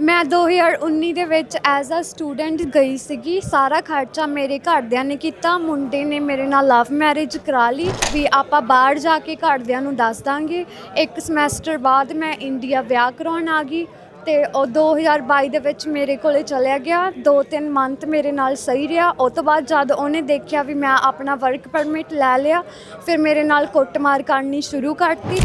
ਮੈਂ 2019 ਦੇ ਵਿੱਚ ਐਜ਼ ਅ ਸਟੂਡੈਂਟ ਗਈ ਸੀਗੀ। ਸਾਰਾ ਖਰਚਾ ਮੇਰੇ ਘਰਦਿਆਂ ਨੇ ਕੀਤਾ। ਮੁੰਡੇ ਨੇ ਮੇਰੇ ਨਾਲ ਲਵ ਮੈਰਿਜ ਕਰਾ ਲਈ। ਵੀ ਆਪਾਂ ਬਾਹਰ ਜਾ ਕੇ ਘਰਦਿਆਂ ਨੂੰ ਦੱਸ ਦਾਂਗੇ। ਇੱਕ ਸਮੈਸਟਰ ਬਾਅਦ ਮੈਂ ਇੰਡੀਆ ਵਿਆਹ ਕਰਾਉਣ ਆ ਗਈ ਤੇ ਉਹ 2022 ਦੇ ਵਿੱਚ ਮੇਰੇ ਕੋਲੇ ਚਲਿਆ ਗਿਆ। 2-3 ਮੰਥ ਮੇਰੇ ਨਾਲ ਸਹੀ ਰਿਹਾ। ਉਹ ਤੋਂ ਬਾਅਦ ਜਦ ਉਹਨੇ ਦੇਖਿਆ ਵੀ ਮੈਂ ਆਪਣਾ ਵਰਕ ਪਰਮਿਟ ਲੈ ਲਿਆ, ਫਿਰ ਮੇਰੇ ਨਾਲ ਕੁੱਟਮਾਰ ਕਰਨੀ ਸ਼ੁਰੂ ਕਰਤੀ।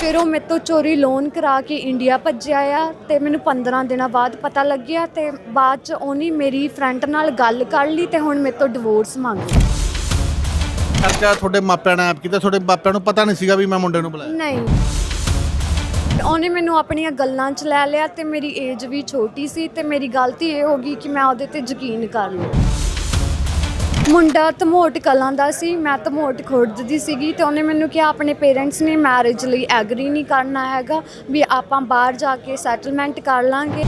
ਫਿਰ ਉਹ ਮੇਰੇ ਤੋਂ ਚੋਰੀ ਲੋਨ ਕਰਾ ਕੇ ਇੰਡੀਆ ਭੱਜਿਆ ਆ ਤੇ ਮੈਨੂੰ 15 ਦਿਨਾਂ ਬਾਅਦ ਪਤਾ ਲੱਗਿਆ ਤੇ ਬਾਅਦ ਚ ਉਹਨੇ ਮੇਰੀ ਫਰੈਂਡ ਨਾਲ ਗੱਲ ਕਰ ਲਈ ਤੇ ਹੁਣ ਮੇਰੇ ਤੋਂ ਡਿਵੋਰਸ ਮੰਗ ਲਿਆ। ਖਰਚਾ ਤੁਹਾਡੇ ਮਾਪਿਆਂ ਨੇ ਆਪ ਕੀਤਾ ਤੁਹਾਡੇ ਮਾਪਿਆਂ ਨੂੰ ਪਤਾ ਨਹੀਂ ਸੀਗਾ ਵੀ ਮੈਂ ਮੁੰਡੇ ਨੂੰ ਬੁਲਾਇਆ। ਨਹੀਂ। ਉਹਨੇ ਮੈਨੂੰ ਆਪਣੀਆਂ ਗੱਲਾਂ 'ਚ ਲੈ ਲਿਆ ਤੇ ਮੇਰੀ ਏਜ ਵੀ ਛੋਟੀ ਸੀ ਤੇ ਮੇਰੀ ਗਲਤੀ ਇਹ ਹੋ ਗਈ ਕਿ ਮੈਂ ਉਹਦੇ ਤੇ ਯਕੀਨ ਕਰ ਲਿਆ। ਮੁੰਡਾ ਧਮੋਟ ਕਲਾਂ ਦਾ ਸੀ ਮੈਂ ਧਮੋਟ ਖੁਰਦ ਦੀ ਸੀਗੀ ਤੇ ਉਹਨੇ ਮੈਨੂੰ ਕਿਹਾ ਆਪਣੇ ਪੇਰੈਂਟਸ ਨੇ ਮੈਰਿਜ ਲਈ ਐਗਰੀ ਨਹੀਂ ਕਰਨਾ ਹੈਗਾ ਵੀ ਆਪਾਂ ਬਾਹਰ ਜਾ ਕੇ ਸੈਟਲਮੈਂਟ ਕਰ ਲਾਂਗੇ।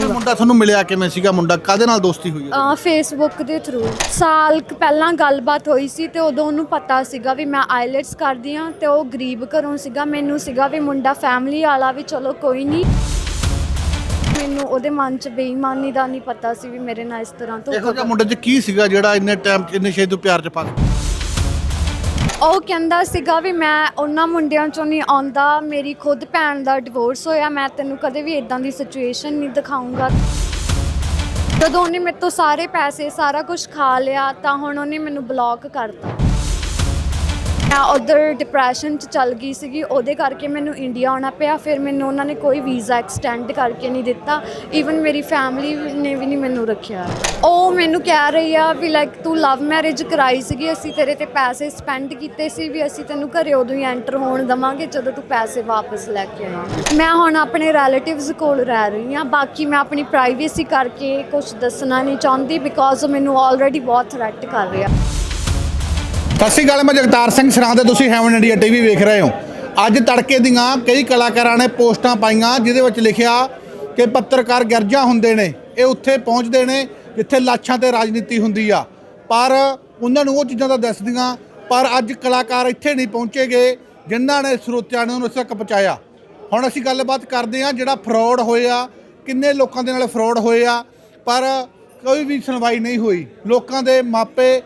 ਇਹ ਮੁੰਡਾ ਤੁਹਾਨੂੰ ਮਿਲਿਆ ਕਿਵੇਂ ਸੀਗਾ? ਮੁੰਡਾ ਕਾਦੇ ਨਾਲ ਦੋਸਤੀ ਹੋਈ ਹੈ ਫੇਸਬੁੱਕ ਦੇ ਥਰੂ ਸਾਲ ਕੁ ਪਹਿਲਾਂ ਗੱਲਬਾਤ ਹੋਈ ਸੀ ਤੇ ਉਦੋਂ ਉਹਨੂੰ ਪਤਾ ਸੀਗਾ ਵੀ ਮੈਂ ਆਈਲੈਟਸ ਕਰਦੀ ਆ ਤੇ ਉਹ ਗਰੀਬ ਘਰੋਂ ਸੀਗਾ ਮੈਨੂੰ ਸੀਗਾ ਵੀ ਮੁੰਡਾ ਫੈਮਿਲੀ ਵਾਲਾ ਵੀ ਚਲੋ ਕੋਈ ਨਹੀਂ। ਮੈਨੂੰ ਉਹਦੇ ਮਨ 'ਚ ਬੇਈਮਾਨੀ ਦਾ ਨਹੀਂ ਪਤਾ ਸੀ ਵੀ ਮੇਰੇ ਨਾਲ ਇਸ ਤਰ੍ਹਾਂ ਇਹੋ ਧੋਖਾ ਜਿਹਾ ਮੁੰਡੇ 'ਚ ਕੀ ਸੀਗਾ ਜਿਹੜਾ ਇੰਨੇ ਟਾਈਮ ਇੰਨੇ ਛੇਤੀ ਪਿਆਰ 'ਚ ਗਿਆ? ਉਹ ਕਹਿੰਦਾ ਸੀਗਾ ਵੀ ਮੈਂ ਉਹਨਾਂ ਮੁੰਡਿਆਂ ਚੋਂ ਨਹੀਂ ਆਉਂਦਾ ਮੇਰੀ ਖੁਦ ਭੈਣ ਦਾ ਡਿਵੋਰਸ ਹੋਇਆ ਮੈਂ ਤੈਨੂੰ ਕਦੇ ਵੀ ਇਦਾਂ ਦੀ ਸਿਚੁਏਸ਼ਨ ਨਹੀਂ ਦਿਖਾਉਂਗਾ ਜਦੋਂ ਉਹਨੇ ਮੇਰੇ ਤੋਂ ਸਾਰੇ ਪੈਸੇ ਸਾਰਾ ਕੁਝ ਖਾ ਲਿਆ ਤਾਂ ਹੁਣ ਉਹਨੇ ਮੈਨੂੰ ਬਲੌਕ ਕਰਤਾ ਮੈਂ ਉਧਰ ਡਿਪਰੈਸ਼ਨ ਚ ਚੱਲ ਗਈ ਸੀਗੀ, ਉਹਦੇ ਕਰਕੇ ਮੈਨੂੰ ਇੰਡੀਆ ਆਉਣਾ ਪਿਆ, ਫਿਰ ਮੈਨੂੰ ਉਹਨਾਂ ਨੇ ਕੋਈ ਵੀਜ਼ਾ ਐਕਸਟੈਂਡ ਕਰਕੇ ਨਹੀਂ ਦਿੱਤਾ ਈਵਨ ਮੇਰੀ ਫੈਮਿਲੀ ਨੇ ਵੀ ਨਹੀਂ ਮੈਨੂੰ ਰੱਖਿਆ। ਉਹ ਮੈਨੂੰ ਕਹਿ ਰਹੀ ਆ ਵੀ ਲਾਈਕ ਤੂੰ ਲਵ ਮੈਰਿਜ ਕਰਾਈ ਸੀਗੀ, ਅਸੀਂ ਤੇਰੇ ਤੇ ਪੈਸੇ ਸਪੈਂਡ ਕੀਤੇ ਸੀ ਵੀ ਅਸੀਂ ਤੈਨੂੰ ਘਰੇ ਉਦੋਂ ਹੀ ਐਂਟਰ ਹੋਣ ਦਵਾਂਗੇ ਜਦੋਂ ਤੂੰ ਪੈਸੇ ਵਾਪਸ ਲੈ ਕੇ ਆਏ ਮੈਂ ਹੁਣ ਆਪਣੇ ਰਿਲੇਟਿਵਸ ਕੋਲ ਰਹਿ ਰਹੀ ਹਾਂ ਬਾਕੀ ਮੈਂ ਆਪਣੀ ਪ੍ਰਾਈਵੇਸੀ ਕਰਕੇ ਕੁਝ ਦੱਸਣਾ ਨਹੀਂ ਚਾਹੁੰਦੀ ਬਿਕੋਜ਼ ਮੈਨੂੰ ਆਲਰੇਡੀ ਬਹੁਤ ਥ੍ਰੈਟ ਕਰ ਰਿਹਾ। ਸਤਿ ਸ਼੍ਰੀ ਅਕਾਲ, ਮੈਂ ਜਗਤਾਰ ਸਿੰਘ ਸਰਾਂ ਤੇ ਤੁਸੀਂ ਹੈਵਨ ਇੰਡੀਆ ਟੀਵੀ ਵੇਖ ਰਹੇ ਹੋ। ਅੱਜ ਤੜਕੇ ਦੀਆਂ ਕਈ ਕਲਾਕਾਰਾਂ ਨੇ ਪੋਸਟਾਂ ਪਾਈਆਂ, ਜਿਹਦੇ ਵਿੱਚ ਲਿਖਿਆ ਕਿ ਪੱਤਰਕਾਰ ਗਿਰਜਾ ਹੁੰਦੇ ਨੇ, ਇਹ ਉੱਥੇ ਪਹੁੰਚਦੇ ਨੇ, ਜਿੱਥੇ ਲਾਸ਼ਾਂ ਤੇ ਰਾਜਨੀਤੀ ਹੁੰਦੀ ਆ। ਪਰ ਉਹਨਾਂ ਨੂੰ ਉਹ ਚੀਜ਼ਾਂ ਤਾਂ ਦੱਸਦੀਆਂ, ਪਰ ਅੱਜ ਕਲਾਕਾਰ ਇੱਥੇ ਨਹੀਂ ਪਹੁੰਚੇਗੇ, ਜਿਨ੍ਹਾਂ ਨੇ ਸਰੋਤਿਆਂ ਨੂੰ ਉਸ ਤੱਕ ਪਹੁੰਚਾਇਆ। ਹੁਣ ਅਸੀਂ ਗੱਲਬਾਤ ਕਰਦੇ ਹਾਂ ਜਿਹੜਾ ਫਰਾਡ ਹੋਇਆ ਕਿੰਨੇ ਲੋਕਾਂ ਦੇ ਨਾਲ ਫਰਾਡ ਹੋਏ ਆ, ਪਰ ਕੋਈ ਵੀ ਸੁਣਵਾਈ ਨਹੀਂ ਹੋਈ। ਲੋਕਾਂ ਦੇ ਮਾਪੇ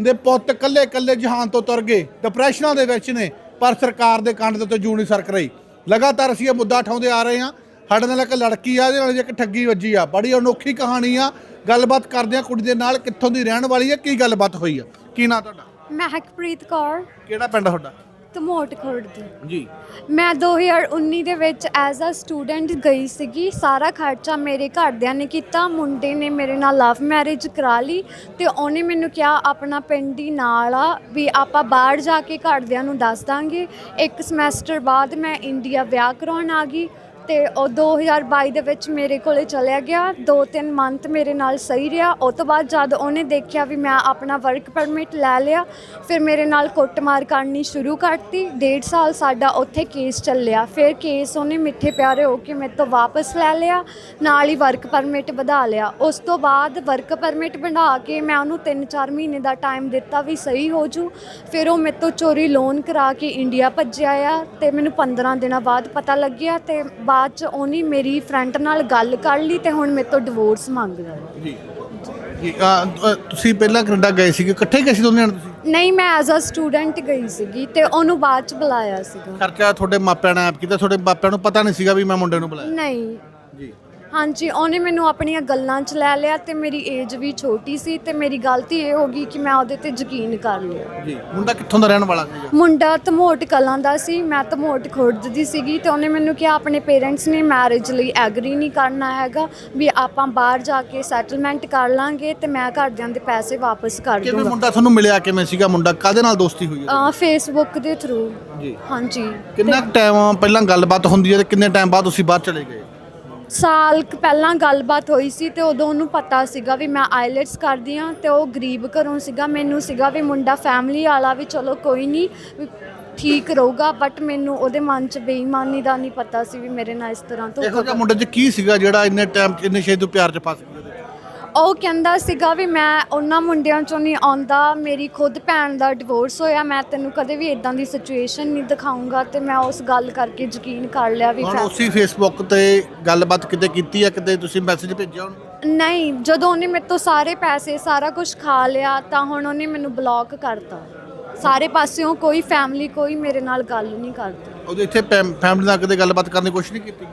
ਦੇ ਪੁੱਤ ਕੱਲੇ ਕੱਲੇ ਜਹਾਨ ਤੋਂ ਤੁਰ ਗਏ। ਡਿਪਰੈਸ਼ਨਾਂ ਦੇ ਵਿੱਚ ਨੇ ਪਰ ਸਰਕਾਰ ਦੇ ਕੰਨ ਦੇ ਉੱਤੇ ਜੂੰ ਨਹੀਂ ਸਰਕ ਰਹੀ। ਲਗਾਤਾਰ ਅਸੀਂ ਇਹ ਮੁੱਦਾ ਉਠਾਉਂਦੇ ਆ ਰਹੇ ਹਾਂ। ਸਾਡੇ ਨਾਲ ਇੱਕ ਲੜਕੀ ਆ ਇਹਦੇ ਨਾਲ ਇੱਕ ਠੱਗੀ ਵੱਜੀ ਆ। ਬੜੀ ਅਨੋਖੀ ਕਹਾਣੀ ਆ। ਗੱਲਬਾਤ ਕਰਦੇ ਆ ਕੁੜੀ ਦੇ ਨਾਲ ਕਿੱਥੋਂ ਦੀ ਰਹਿਣ ਵਾਲੀ ਹੈ ਕੀ ਗੱਲਬਾਤ ਹੋਈ ਆ? ਕੀ ਨਾਂ ਤੁਹਾਡਾ? ਮਹਿਕਪ੍ਰੀਤ ਕੌਰ। ਕਿਹੜਾ ਪਿੰਡ ਤੁਹਾਡਾ? ਧਮੋਟ ਖੁਰਦ ਜੀ। ਮੈਂ 2019 ਦੇ ਵਿੱਚ ਐਜ਼ ਅ ਸਟੂਡੈਂਟ ਗਈ ਸੀਗੀ। ਸਾਰਾ ਖਰਚਾ ਮੇਰੇ ਘਰਦਿਆਂ ਨੇ ਕੀਤਾ। ਮੁੰਡੇ ਨੇ ਮੇਰੇ ਨਾਲ ਲਵ ਮੈਰਿਜ ਕਰਾ ਲਈ ਤੇ ਉਹਨੇ ਮੈਨੂੰ ਕਿਹਾ ਆਪਣਾ ਪਿੰਡ ਹੀ ਨਾਲ ਆ ਵੀ ਆਪਾਂ ਬਾਹਰ ਜਾ ਕੇ ਘਰਦਿਆਂ ਨੂੰ ਦੱਸ ਦਾਂਗੇ। ਇੱਕ ਸਮੈਸਟਰ ਬਾਅਦ ਮੈਂ ਇੰਡੀਆ ਵਿਆਹ ਕਰਾਉਣ ਆ ਗਈ। ਤੇ ਉਹ 2022 ਦੇ ਵਿੱਚ ਮੇਰੇ ਕੋਲੇ ਚਲਿਆ ਗਿਆ। 2-3 ਮੰਥ ਮੇਰੇ ਨਾਲ ਸਹੀ ਰਿਹਾ। ਉਹ ਤੋਂ ਬਾਅਦ ਜਦ ਉਹਨੇ ਦੇਖਿਆ ਵੀ ਮੈਂ ਆਪਣਾ ਵਰਕ ਪਰਮਿਟ ਲੈ ਲਿਆ, ਫਿਰ ਮੇਰੇ ਨਾਲ ਕੁੱਟਮਾਰ ਕਰਨੀ ਸ਼ੁਰੂ ਕਰਤੀ। ਡੇਢ ਸਾਲ ਸਾਡਾ ਉੱਥੇ ਕੇਸ ਚੱਲਿਆ। ਫਿਰ ਕੇਸ ਉਹਨੇ ਮਿੱਠੇ ਪਿਆਰੇ ਹੋ ਕੇ ਮੇਰੇ ਤੋਂ ਵਾਪਸ ਲੈ ਲਿਆ, ਨਾਲ ਹੀ ਵਰਕ ਪਰਮਿਟ ਵਧਾ ਲਿਆ। ਉਸ ਤੋਂ ਬਾਅਦ ਵਰਕ ਪਰਮਿਟ ਬਣਾ ਕੇ ਮੈਂ ਉਹਨੂੰ 3-4 ਮਹੀਨੇ ਦਾ ਟਾਈਮ ਦਿੱਤਾ ਵੀ ਸਹੀ ਹੋ ਜੂ। ਫਿਰ ਉਹ ਮੇਰੇ ਤੋਂ ਚੋਰੀ ਲੋਨ ਕਰਾ ਕੇ ਇੰਡੀਆ ਭੱਜਿਆ ਆ ਤੇ ਮੈਨੂੰ 15 ਦਿਨਾਂ ਬਾਅਦ ਪਤਾ ਲੱਗਿਆ ਤੇ ਬਾਅਦ ਚ ਉਹਨੇ ਮੇਰੀ ਫਰੈਂਡ ਨਾਲ ਗੱਲ ਕਰ ਲਈ ਤੇ ਹੁਣ ਮੇਰੇ ਤੋਂ ਡਿਵੋਰਸ ਮੰਗਦਾ ਜੀ। ਜੀ ਤੁਸੀਂ ਪਹਿਲਾਂ ਕੈਨੇਡਾ ਗਏ ਸੀਗੇ ਇਕੱਠੇ ਗਏ ਸੀ ਦੋਨੇ ਜਣੇ ਤੁਸੀਂ? ਨਹੀਂ ਮੈਂ ਐਜ਼ ਅ ਸਟੂਡੈਂਟ ਗਈ ਸੀਗੀ ਤੇ ਉਹਨੂੰ ਬਾਅਦ ਚ ਬੁਲਾਇਆ ਸੀਗਾ। ਖਰਚਾ ਤੁਹਾਡੇ ਮਾਪਿਆਂ ਨੇ ਆਪ ਕੀਤਾ ਤੁਹਾਡੇ ਮਾਪਿਆਂ ਨੂੰ ਪਤਾ ਨਹੀਂ ਸੀਗਾ ਵੀ ਮੈਂ ਮੁੰਡੇ ਨੂੰ ਬੁਲਾਇਆ। ਨਹੀਂ। ਜੀ। ਹਾਂਜੀ ਉਹਨੇ ਮੈਨੂੰ ਆਪਣੀਆਂ ਗੱਲਾਂ 'ਚ ਲੈ ਲਿਆ ਤੇ ਮੇਰੀ ਏਜ ਵੀ ਛੋਟੀ ਸੀ ਤੇ ਮੇਰੀ ਗਲਤੀ ਇਹ ਹੋ ਗਈ ਕਿ ਮੈਂ ਉਹਦੇ ਤੇ ਯਕੀਨ ਕਰ ਲਿਆ। ਜੀ ਮੁੰਡਾ ਕਿੱਥੋਂ ਦਾ ਰਹਿਣ ਵਾਲਾ ਸੀਗਾ? ਮੁੰਡਾ ਧਮੋਟ ਕਲਾਂ ਦਾ ਸੀ ਮੈਂ ਧਮੋਟ ਖੁਰਦ ਦੀ ਸੀਗੀ ਤੇ ਉਹਨੇ ਮੈਨੂੰ ਕਿਹਾ ਆਪਣੇ ਪੇਰੈਂਟਸ ਨੇ ਮੈਰਿਜ ਲਈ ਐਗਰੀ ਨਹੀਂ ਕਰਨਾ ਹੈਗਾ ਵੀ ਆਪਾਂ ਬਾਹਰ ਜਾ ਕੇ ਸੈਟਲਮੈਂਟ ਕਰ ਲਾਂਗੇ ਤੇ ਮੈਂ ਘਰਦਿਆਂ ਦੇ ਪੈਸੇ ਵਾਪਸ ਕਰ ਕਿਵੇਂ ਦੂੰਗਾ। ਮੁੰਡਾ ਤੁਹਾਨੂੰ ਮਿਲਿਆ? ਕਿਵੇਂ ਸੀਗਾ ਮੁੰਡਾ? ਕਾਦੇ ਨਾਲ ਦੋਸਤੀ ਹੋਈ ਹੈ ਫੇਸਬੁੱਕ ਦੇ ਥਰੂ ਜੀ। ਹਾਂਜੀ। ਕਿੰਨਾ ਟਾਈਮ ਪਹਿਲਾਂ ਗੱਲਬਾਤ ਹੁੰਦੀ ਹੈ ਤੇ ਕਿੰਨੇ ਟਾਈਮ ਬਾਅਦ ਤੁਸੀਂ ਬਾਹਰ ਚਲੇ ਗਏ? ਸਾਲ ਕੁ ਪਹਿਲਾਂ ਗੱਲਬਾਤ ਹੋਈ ਸੀ ਤੇ ਉਦੋਂ ਉਹਨੂੰ ਪਤਾ ਸੀਗਾ ਵੀ ਮੈਂ ਆਈਲੈਟਸ ਕਰਦੀ ਆ ਤੇ ਉਹ ਗਰੀਬ ਘਰੋਂ ਸੀਗਾ ਮੈਨੂੰ ਸੀਗਾ ਵੀ ਮੁੰਡਾ ਫੈਮਿਲੀ ਵਾਲਾ ਵੀ ਚਲੋ ਕੋਈ ਨਹੀਂ ਵੀ ਠੀਕ ਰਹੂਗਾ ਬਟ ਮੈਨੂੰ ਉਹਦੇ ਮਨ 'ਚ ਬੇਈਮਾਨੀ ਦਾ ਨਹੀਂ ਪਤਾ ਸੀ ਵੀ ਮੇਰੇ ਨਾਲ ਇਸ ਤਰ੍ਹਾਂ ਇਹੋ ਜਿਹਾ ਮੁੰਡੇ 'ਚ ਕੀ ਸੀਗਾ ਜਿਹੜਾ ਇੰਨੇ ਟਾਈਮ ਇੰਨੇ ਛੇਤੀ ਪਿਆਰ 'ਚ ਫਸ ਗਿਆ? ਉਹ ਕਹਿੰਦਾ ਸੀਗਾ ਵੀ ਮੈਂ ਉਹਨਾਂ ਮੁੰਡਿਆਂ ਚੋਂ ਨਹੀਂ ਆਉਂਦਾ ਮੇਰੀ ਖੁਦ ਭੈਣ ਦਾ ਡਿਵੋਰਸ ਹੋਇਆ ਮੈਂ ਤੈਨੂੰ ਕਦੇ ਵੀ ਇਦਾਂ ਦੀ ਸਿਚੁਏਸ਼ਨ ਨਹੀਂ ਦਿਖਾਉਂਗਾ ਤੇ ਮੈਂ ਉਸ ਗੱਲ ਕਰਕੇ ਯਕੀਨ ਕਰ ਲਿਆ ਵੀ ਹੁਣ ਉਸੇ ਫੇਸਬੁੱਕ ਤੇ ਗੱਲਬਾਤ ਕਿਤੇ ਕੀਤੀ ਆ ਕਿਤੇ ਤੁਸੀਂ ਮੈਸੇਜ ਭੇਜਿਆ ਉਹਨੂੰ? ਨਹੀਂ ਜਦੋਂ ਉਹਨੇ ਮੇਰੇ ਤੋਂ ਸਾਰੇ ਪੈਸੇ ਸਾਰਾ ਕੁਝ ਖਾ ਲਿਆ ਤਾਂ ਹੁਣ ਉਹਨੇ ਮੈਨੂੰ ਬਲੌਕ ਕਰਤਾ। ਸਾਰੇ ਪਾਸਿਓਂ ਕੋਈ ਫੈਮਿਲੀ ਕੋਈ ਮੇਰੇ ਨਾਲ ਗੱਲ ਨਹੀਂ ਕਰਦੀ। ਉਹਦੇ ਇੱਥੇ ਫੈਮਿਲੀ ਨਾਲ ਕਿਤੇ ਗੱਲਬਾਤ ਕਰਨ ਦੀ ਕੋਸ਼ਿਸ਼ ਨਹੀਂ ਕੀਤੀ?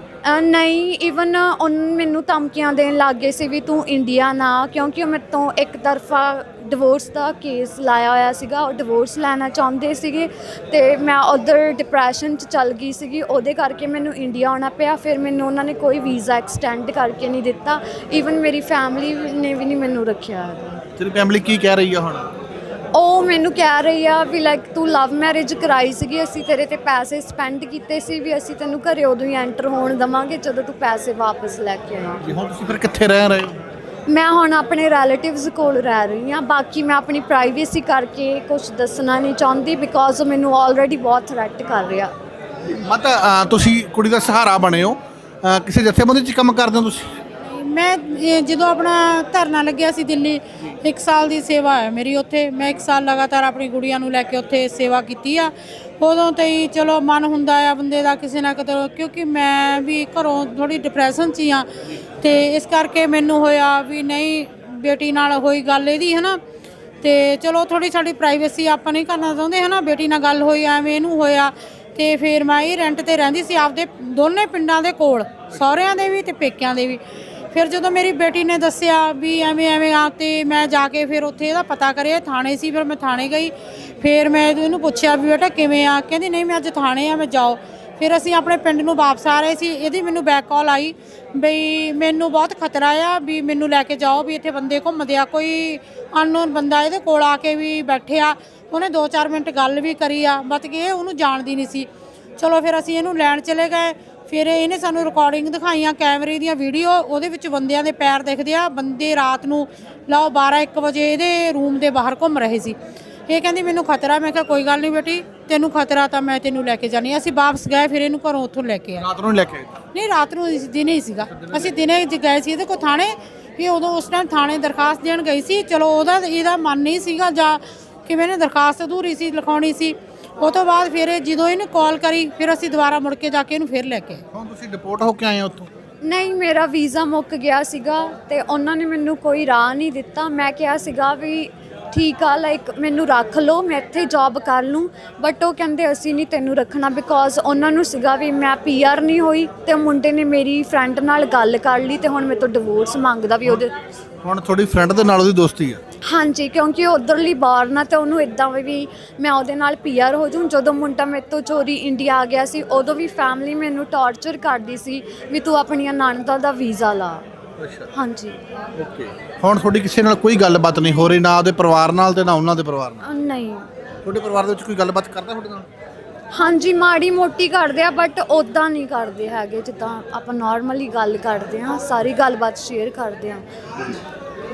ਨਹੀਂ ਇਵਨ ਉਹ ਮੈਨੂੰ ਧਮਕੀਆਂ ਦੇਣ ਲੱਗ ਗਏ ਸੀ ਵੀ ਤੂੰ ਇੰਡੀਆ ਨਾ ਕਿਉਂਕਿ ਉਹ ਮੇਰੇ ਤੋਂ ਇੱਕ ਤਰਫਾ ਡਿਵੋਰਸ ਦਾ ਕੇਸ ਲਾਇਆ ਹੋਇਆ ਸੀਗਾ। ਉਹ ਡਿਵੋਰਸ ਲੈਣਾ ਚਾਹੁੰਦੇ ਸੀਗੇ ਤੇ ਮੈਂ ਉਧਰ ਡਿਪਰੈਸ਼ਨ ਚ ਚੱਲ ਗਈ ਸੀਗੀ। ਉਹਦੇ ਕਰਕੇ ਮੈਨੂੰ ਇੰਡੀਆ ਆਉਣਾ ਪਿਆ। ਫਿਰ ਮੈਨੂੰ ਉਹਨਾਂ ਨੇ ਕੋਈ ਵੀਜ਼ਾ ਐਕਸਟੈਂਡ ਕਰਕੇ ਨਹੀਂ ਦਿੱਤਾ। ਇਵਨ ਮੇਰੀ ਫੈਮਿਲੀ ਨੇ ਵੀ ਨਹੀਂ ਮੈਨੂੰ ਰੱਖਿਆ। ਹੈਗਾ ਤੇਰੀ ਫੈਮਿਲੀ ਕੀ ਕਹਿ ਰਹੀ ਆ ਹੁਣ? ਉਹ ਮੈਨੂੰ ਕਹਿ ਰਹੀ ਆ ਵੀ ਲਾਈਕ ਤੂੰ ਲਵ ਮੈਰਿਜ ਕਰਾਈ ਸੀਗੀ ਅਸੀਂ ਤੇਰੇ ਤੇ ਪੈਸੇ ਸਪੈਂਡ ਕੀਤੇ ਸੀ ਵੀ ਅਸੀਂ ਤੈਨੂੰ ਘਰੇ ਉਦੋਂ ਹੀ ਐਂਟਰ ਹੋਣ ਦਵਾਂਗੇ ਜਦੋਂ ਤੂੰ ਪੈਸੇ ਵਾਪਸ ਲੈ ਕੇ ਆਏਂ ਜੀ ਹੁਣ ਤੁਸੀਂ ਫਿਰ ਕਿੱਥੇ ਰਹਿ ਰਹੇ ਹੋ? ਮੈਂ ਹੁਣ ਆਪਣੇ ਰਿਲੇਟਿਵਸ ਕੋਲ ਰਹਿ ਰਹੀ ਹਾਂ ਬਾਕੀ ਮੈਂ ਆਪਣੀ ਪ੍ਰਾਈਵੇਸੀ ਕਰਕੇ ਕੁਝ ਦੱਸਣਾ ਨਹੀਂ ਚਾਹੁੰਦੀ ਬਿਕੋਜ਼ ਮੈਨੂੰ ਆਲਰੇਡੀ ਬਹੁਤ ਥ੍ਰੈਟ ਕਰ ਰਿਹਾ। ਮਾਤਾ ਤੁਸੀਂ ਕੁੜੀ ਦਾ ਸਹਾਰਾ ਬਣੇ ਹੋ। ਅ, ਕਿਸੇ ਜਥੇਬੰਦੀ 'ਚ ਕੰਮ ਕਰਦੇ ਹੋ ਤੁਸੀਂ? ਮੈਂ, ਇਹ ਜਦੋਂ ਆਪਣਾ ਧਰਨਾ ਲੱਗਿਆ ਸੀ ਦਿੱਲੀ, ਇੱਕ ਸਾਲ ਦੀ ਸੇਵਾ ਹੈ ਮੇਰੀ ਉੱਥੇ। ਮੈਂ ਇੱਕ ਸਾਲ ਲਗਾਤਾਰ ਆਪਣੀ ਗੁੜੀਆਂ ਨੂੰ ਲੈ ਕੇ ਉੱਥੇ ਸੇਵਾ ਕੀਤੀ ਆ। ਉਦੋਂ ਤੇ ਹੀ ਚਲੋ ਮਨ ਹੁੰਦਾ ਆ ਬੰਦੇ ਦਾ ਕਿਸੇ ਨਾ ਕਿਤੇ, ਕਿਉਂਕਿ ਮੈਂ ਵੀ ਘਰੋਂ ਥੋੜੀ ਡਿਪਰੈਸ਼ਨ 'ਚ ਹੀ ਆ। ਤੇ ਇਸ ਕਰਕੇ ਮੈਨੂੰ ਹੋਇਆ ਵੀ ਨਹੀਂ, ਬੇਟੀ ਨਾਲ ਹੋਈ ਗੱਲ ਇਹਦੀ, ਹਨਾ। ਤੇ ਚਲੋ ਥੋੜੀ ਸਾਡੀ ਪ੍ਰਾਈਵੇਸੀ ਆਪਾਂ ਨਹੀਂ ਕਰਨਾ ਚਾਹੁੰਦੇ, ਹਨਾ। ਬੇਟੀ ਨਾਲ ਗੱਲ ਹੋਈ, ਐਵੇਂ ਇਹਨੂੰ ਹੋਇਆ। ਤੇ ਫਿਰ ਮੈਂ ਇਹ ਰੈਂਟ ਤੇ ਰਹਿੰਦੀ ਸੀ ਆਪਦੇ ਦੋਨੇ ਪਿੰਡਾਂ ਦੇ ਕੋਲ, ਸਹੁਰਿਆਂ ਦੇ ਵੀ ਤੇ ਪੇਕਿਆਂ ਦੇ ਵੀ। ਫਿਰ ਜਦੋਂ ਮੇਰੀ ਬੇਟੀ ਨੇ ਦੱਸਿਆ ਵੀ ਐਵੇਂ ਐਵੇਂ ਆ ਤੇ ਮੈਂ ਜਾ ਕੇ ਫਿਰ ਉੱਥੇ ਇਹਦਾ ਪਤਾ ਕਰਿਆ, ਥਾਣੇ ਸੀ, ਫਿਰ ਮੈਂ ਥਾਣੇ ਗਈ। ਫਿਰ ਮੈਂ ਇਹਨੂੰ ਪੁੱਛਿਆ ਵੀ ਬੇਟਾ ਕਿਵੇਂ ਆ? ਕਹਿੰਦੀ, ਨਹੀਂ, ਮੈਂ ਅੱਜ ਥਾਣੇ ਆ, ਮੈਂ ਜਾਓ। ਫਿਰ ਅਸੀਂ ਆਪਣੇ ਪਿੰਡ ਨੂੰ ਵਾਪਸ ਆ ਰਹੇ ਸੀ। ਇਹਦੀ ਮੈਨੂੰ ਬੈਕ ਕਾਲ ਆਈ ਬਈ ਮੈਨੂੰ ਬਹੁਤ ਖਤਰਾ ਆ ਵੀ ਮੈਨੂੰ ਲੈ ਕੇ ਜਾਓ, ਵੀ ਇੱਥੇ ਬੰਦੇ ਘੁੰਮਦੇ ਆ। ਕੋਈ ਅਨਨੋਨ ਬੰਦਾ ਇਹਦੇ ਕੋਲ ਆ ਕੇ ਵੀ ਬੈਠਿਆ ਉਹਨੇ 2-4 ਮਿੰਟ ਗੱਲ ਵੀ ਕਰੀ ਆ ਬਤ ਕਿ ਇਹ ਉਹਨੂੰ ਜਾਣਦੀ ਨਹੀਂ ਸੀ। ਚਲੋ ਫਿਰ ਅਸੀਂ ਇਹਨੂੰ ਲੈਣ ਚਲੇ ਗਏ। ਫਿਰ ਇਹਨੇ ਸਾਨੂੰ ਰਿਕਾਰਡਿੰਗ ਦਿਖਾਈਆਂ ਕੈਮਰੇ ਦੀਆਂ ਵੀਡੀਓ ਉਹਦੇ ਵਿੱਚ ਬੰਦਿਆਂ ਦੇ ਪੈਰ ਦਿਖਦੇ ਆ। ਬੰਦੇ ਰਾਤ ਨੂੰ ਲਾਓ 12 1 ਵਜੇ ਇਹਦੇ ਰੂਮ ਦੇ ਬਾਹਰ ਘੁੰਮ ਰਹੇ ਸੀ। ਇਹ ਕਹਿੰਦੀ ਮੈਨੂੰ ਖਤਰਾ। ਮੈਂ ਕਿਹਾ ਕੋਈ ਗੱਲ ਨਹੀਂ ਬੇਟੀ ਤੈਨੂੰ ਖਤਰਾ ਤਾਂ ਮੈਂ ਤੈਨੂੰ ਲੈ ਕੇ ਜਾਣੀ ਆ। ਅਸੀਂ ਵਾਪਸ ਗਏ ਫਿਰ ਇਹਨੂੰ ਘਰੋਂ ਉੱਥੋਂ ਲੈ ਕੇ ਆਏ। ਰਾਤ ਨੂੰ ਲੈ ਕੇ ਨਹੀਂ ਰਾਤ ਨੂੰ ਇਸ ਦਿਨੇ ਹੀ ਸੀਗਾ। ਅਸੀਂ ਦਿਨੇ ਜ ਗਏ ਸੀ ਇਹਦੇ ਕੋਲ ਥਾਣੇ ਵੀ ਉਦੋਂ ਉਸ ਟਾਈਮ ਥਾਣੇ ਦਰਖਾਸਤ ਦੇਣ ਗਈ ਸੀ। ਚਲੋ ਉਹਦਾ ਇਹਦਾ ਮਨ ਨਹੀਂ ਸੀਗਾ ਜਾਂ ਕਿਵੇਂ ਨੇ ਦਰਖਾਸਤ ਅਧੂਰੀ ਸੀ ਲਿਖਾਉਣੀ ਸੀ। ਉਹ ਤੋਂ ਬਾਅਦ ਫਿਰ ਜਦੋਂ ਇਹਨੇ ਕਾਲ ਕਰੀ ਫਿਰ ਅਸੀਂ ਦੁਬਾਰਾ ਮੁੜ ਕੇ ਜਾ ਕੇ ਇਹਨੂੰ ਫਿਰ ਲੈ ਕੇ ਆਏ। ਹੁਣ ਤੁਸੀਂ ਡਿਪੋਰਟ ਹੋ ਕੇ ਆਏ ਹੋ ਉੱਥੋਂ? ਨਹੀਂ ਮੇਰਾ ਵੀਜ਼ਾ ਮੁੱਕ ਗਿਆ ਸੀਗਾ ਤੇ ਉਹਨਾਂ ਨੇ ਮੈਨੂੰ ਕੋਈ ਰਾਹ ਨਹੀਂ ਦਿੱਤਾ। ਮੈਂ ਕਿਹਾ ਸੀਗਾ ਵੀ ਠੀਕ ਆ ਲਾਈਕ ਮੈਨੂੰ ਰੱਖ ਲਓ ਮੈਂ ਇੱਥੇ ਜੌਬ ਕਰ ਲੂੰ। ਬਟ ਉਹ ਕਹਿੰਦੇ ਅਸੀਂ ਨਹੀਂ ਤੈਨੂੰ ਰੱਖਣਾ ਬਿਕੋਜ਼ ਉਹਨਾਂ ਨੂੰ ਸੀਗਾ ਵੀ ਮੈਂ ਪੀਆਰ ਨਹੀਂ ਹੋਈ ਤੇ ਮੁੰਡੇ ਨੇ ਮੇਰੀ ਫਰੈਂਡ ਨਾਲ ਗੱਲ ਕਰ ਲਈ ਤੇ ਹੁਣ ਮੇਰੇ ਤੋਂ ਡਿਵੋਰਸ ਮੰਗਦਾ ਵੀ ਉਹਦੇ ਹੁਣ ਤੁਹਾਡੀ ਫਰੈਂਡ ਦੇ ਨਾਲ ਉਹਦੀ ਦੋਸਤੀ ਆ? ਹਾਂਜੀ ਕਿਉਂਕਿ ਉਧਰਲੀ ਬਾਰ ਨਾ ਤੇ ਉਹਨੂੰ ਇਦਾਂ ਵੀ ਮੈਂ ਉਹਦੇ ਨਾਲ ਪੀਆਰ ਹੋ ਜੂੰ ਜਦੋਂ ਮੁੰਡਾ ਮੇਰੇ ਤੋਂ ਚੋਰੀ ਇੰਡੀਆ ਆ ਗਿਆ ਸੀ ਉਦੋਂ ਵੀ ਫੈਮਿਲੀ ਮੈਨੂੰ ਟੌਰਚਰ ਕਰਦੀ ਸੀ ਵੀ ਤੂੰ ਆਪਣੀਆਂ ਨਣਦਾਂ ਦਾ ਵੀਜ਼ਾ ਲਾ। ਅੱਛਾ। ਹਾਂਜੀ। ਓਕੇ। ਹੁਣ ਤੁਹਾਡੀ ਕਿਸੇ ਨਾਲ ਕੋਈ ਗੱਲਬਾਤ ਨਹੀਂ ਹੋ ਰਹੀ ਨਾ ਉਹਦੇ ਪਰਿਵਾਰ ਨਾਲ ਤੇ ਨਾ ਉਹਨਾਂ ਦੇ ਪਰਿਵਾਰ ਨਾਲ? ਨਹੀਂ। ਤੁਹਾਡੇ ਪਰਿਵਾਰ ਦੇ ਵਿੱਚ ਕੋਈ ਗੱਲਬਾਤ ਕਰਦਾ ਤੁਹਾਡੇ ਨਾਲ? ਹਾਂਜੀ ਮਾੜੀ ਮੋਟੀ ਕਰਦੇ ਆ ਬਟ ਉਦਾਂ ਨਹੀਂ ਕਰਦੇ ਹੈਗੇ। ਜਿੱਦਾਂ ਆਪਾਂ ਨਾਰਮਲੀ ਗੱਲ ਕਰਦੇ ਆ ਸਾਰੀ ਗੱਲਬਾਤ ਸ਼ੇਅਰ ਕਰਦੇ ਆ।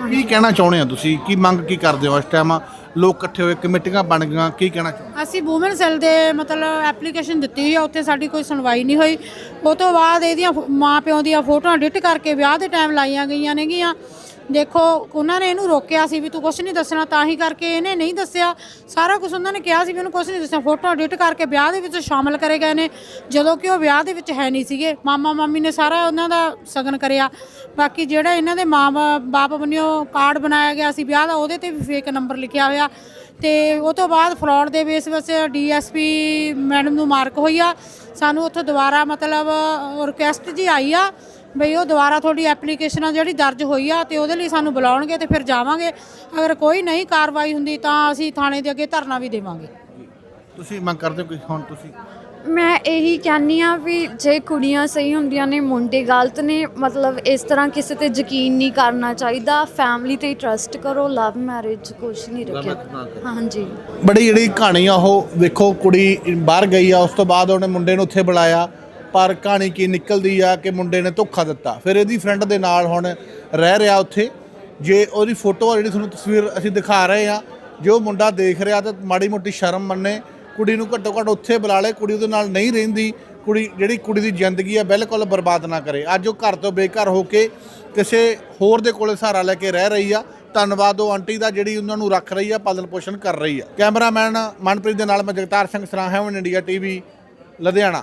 ਕੀ ਕਹਿਣਾ ਚਾਹੁੰਦੇ ਆ ਤੁਸੀਂ? ਕੀ ਮੰਗ ਕੀ ਕਰਦੇ ਹੋ ਇਸ ਟਾਈਮ ਲੋਕ ਇਕੱਠੇ ਹੋਏ, ਕਮੇਟੀਆਂ ਬਣ ਗਈਆਂ, ਕੀ ਕਹਿਣਾ ਚਾਹੁੰਦੇ ਅਸੀਂ ਵੂਮਨ ਸੈੱਲ ਦੇ ਮਤਲਬ ਐਪਲੀਕੇਸ਼ਨ ਦਿੱਤੀ ਆ, ਉੱਥੇ ਸਾਡੀ ਕੋਈ ਸੁਣਵਾਈ ਨਹੀਂ ਹੋਈ। ਉਹ ਤੋਂ ਬਾਅਦ ਇਹਦੀਆਂ ਮਾਂ ਪਿਓ ਦੀਆਂ ਫੋਟੋਆਂ ਐਡਿਟ ਕਰਕੇ ਵਿਆਹ ਦੇ ਟਾਈਮ ਲਾਈਆਂ ਗਈਆਂ ਨੇਗੀਆਂ। ਦੇਖੋ, ਉਹਨਾਂ ਨੇ ਇਹਨੂੰ ਰੋਕਿਆ ਸੀ ਵੀ ਤੂੰ ਕੁਝ ਨਹੀਂ ਦੱਸਣਾ, ਤਾਂ ਹੀ ਕਰਕੇ ਇਹਨੇ ਨਹੀਂ ਦੱਸਿਆ। ਸਾਰਾ ਕੁਝ ਉਹਨਾਂ ਨੇ ਕਿਹਾ ਸੀ ਵੀ ਉਹਨੂੰ ਕੁਝ ਨਹੀਂ ਦੱਸਿਆ ਫੋਟੋ ਐਡਿਟ ਕਰਕੇ ਵਿਆਹ ਦੇ ਵਿੱਚ ਸ਼ਾਮਲ ਕਰੇ ਗਏ ਨੇ। ਜਦੋਂ ਕਿ ਉਹ ਵਿਆਹ ਦੇ ਵਿੱਚ ਹੈ ਨਹੀਂ ਸੀਗੇ। ਮਾਮਾ, ਮਾਮੀ ਨੇ ਸਾਰਾ ਉਹਨਾਂ ਦਾ ਸਗਨ ਕਰਿਆ। ਬਾਕੀ ਜਿਹੜਾ ਇਹਨਾਂ ਦੇ ਮਾਂ, ਬਾਪ ਵੱਲੋਂ ਕਾਰਡ ਬਣਾਇਆ ਗਿਆ ਸੀ ਵਿਆਹ ਦਾ, ਉਹਦੇ ਤੇ ਵੀ ਫੇਕ ਨੰਬਰ ਲਿਖਿਆ ਹੋਇਆ। ਤੇ ਉਹ ਤੋਂ ਬਾਅਦ ਫਰਾਡ ਦੇ ਬੇਸ ਵਿੱਚ ਡੀਐਸਪੀ ਮੈਡਮ ਨੂੰ ਮਾਰਕ ਹੋਈ ਆ। ਸਾਨੂੰ ਉੱਥੋਂ ਦੁਬਾਰਾ ਮਤਲਬ ਰਿਕੁਐਸਟ ਜੀ ਆਈ ਆ ਬਈ ਉਹ ਦੁਬਾਰਾ ਤੁਹਾਡੀ ਐਪਲੀਕੇਸ਼ਨ ਆ ਜਿਹੜੀ ਦਰਜ ਹੋਈ ਆ ਤੇ ਉਹਦੇ ਲਈ ਸਾਨੂੰ ਬੁਲਾਉਣਗੇ ਤੇ ਫਿਰ ਜਾਵਾਂਗੇ। ਅਗਰ ਕੋਈ ਨਹੀਂ ਕਾਰਵਾਈ ਹੁੰਦੀ ਤਾਂ ਅਸੀਂ ਥਾਣੇ ਦੇ ਅੱਗੇ ਧਰਨਾ ਵੀ ਦੇਵਾਂਗੇ। ਤੁਸੀਂ ਮੰਗ ਕਰਦੇ ਹੋ ਕੋਈ? ਹੁਣ ਤੁਸੀਂ? ਮੈਂ ਇਹੀ ਕਹਿੰਨੀ ਆ ਵੀ ਜੇ ਕੁੜੀਆਂ ਸਹੀ ਹੁੰਦੀਆਂ ਨੇ ਮੁੰਡੇ ਗਲਤ ਨੇ ਮਤਲਬ ਇਸ ਤਰ੍ਹਾਂ ਕਿਸੇ ਤੇ ਯਕੀਨ ਨਹੀਂ ਕਰਨਾ ਚਾਹੀਦਾ। ਫੈਮਿਲੀ ਤੇ ਟਰਸਟ ਕਰੋ ਲਵ ਮੈਰਿਜ ਕੁਝ ਨਹੀਂ ਰੱਖਿਆ। ਹਾਂਜੀ। ਬੜੀ ਜਿਹੜੀ ਕਹਾਣੀ ਆ ਉਹ ਵੇਖੋ ਕੁੜੀ ਬਾਹਰ ਗਈ ਆ ਉਸ ਤੋਂ ਬਾਅਦ ਉਹਨੇ ਮੁੰਡੇ ਨੂੰ ਉੱਥੇ ਬੁਲਾਇਆ। ਪਰ ਕਹਾਣੀ ਕੀ ਨਿਕਲਦੀ ਆ ਕਿ ਮੁੰਡੇ ਨੇ ਧੋਖਾ ਦਿੱਤਾ। ਫਿਰ ਇਹਦੀ ਫਰੈਂਡ ਦੇ ਨਾਲ ਹੁਣ ਰਹਿ ਰਿਹਾ ਉੱਥੇ। ਜੇ ਉਹਦੀ ਫੋਟੋ ਆ ਜਿਹੜੀ ਤੁਹਾਨੂੰ ਤਸਵੀਰ ਅਸੀਂ ਦਿਖਾ ਰਹੇ ਆ, ਜੋ ਮੁੰਡਾ ਦੇਖ ਰਿਹਾ ਤਾਂ ਮਾੜੀ ਮੋਟੀ ਸ਼ਰਮ ਮੰਨੇ। ਕੁੜੀ ਨੂੰ ਘੱਟੋ ਘੱਟ ਉੱਥੇ ਬੁਲਾ ਲੇ, ਕੁੜੀ ਉਹਦੇ ਨਾਲ ਨਹੀਂ ਰਹਿੰਦੀ। ਕੁੜੀ, ਜਿਹੜੀ ਕੁੜੀ ਦੀ ਜ਼ਿੰਦਗੀ ਆ ਬਿਲਕੁਲ ਬਰਬਾਦ ਨਾ ਕਰੇ। ਅੱਜ ਉਹ ਘਰ ਤੋਂ ਬੇਘਰ ਹੋ ਕੇ ਕਿਸੇ ਹੋਰ ਦੇ ਕੋਲੇ ਸਹਾਰਾ ਲੈ ਕੇ ਰਹਿ ਰਹੀ ਆ। ਧੰਨਵਾਦ ਉਹ ਆਂਟੀ ਦਾ ਜਿਹੜੀ ਉਹਨਾਂ ਨੂੰ ਰੱਖ ਰਹੀ ਆ, ਪਾਲਣ ਪੋਸ਼ਣ ਕਰ ਰਹੀ ਆ। ਕੈਮਰਾਮੈਨ ਮਨਪ੍ਰੀਤ ਦੇ ਨਾਲ ਮੈਂ ਜਗਤਾਰ ਸਿੰਘ ਸਰਾਂ ਹੈਵਨ ਇੰਡੀਆ ਟੀਵੀ, ਲੁਧਿਆਣਾ।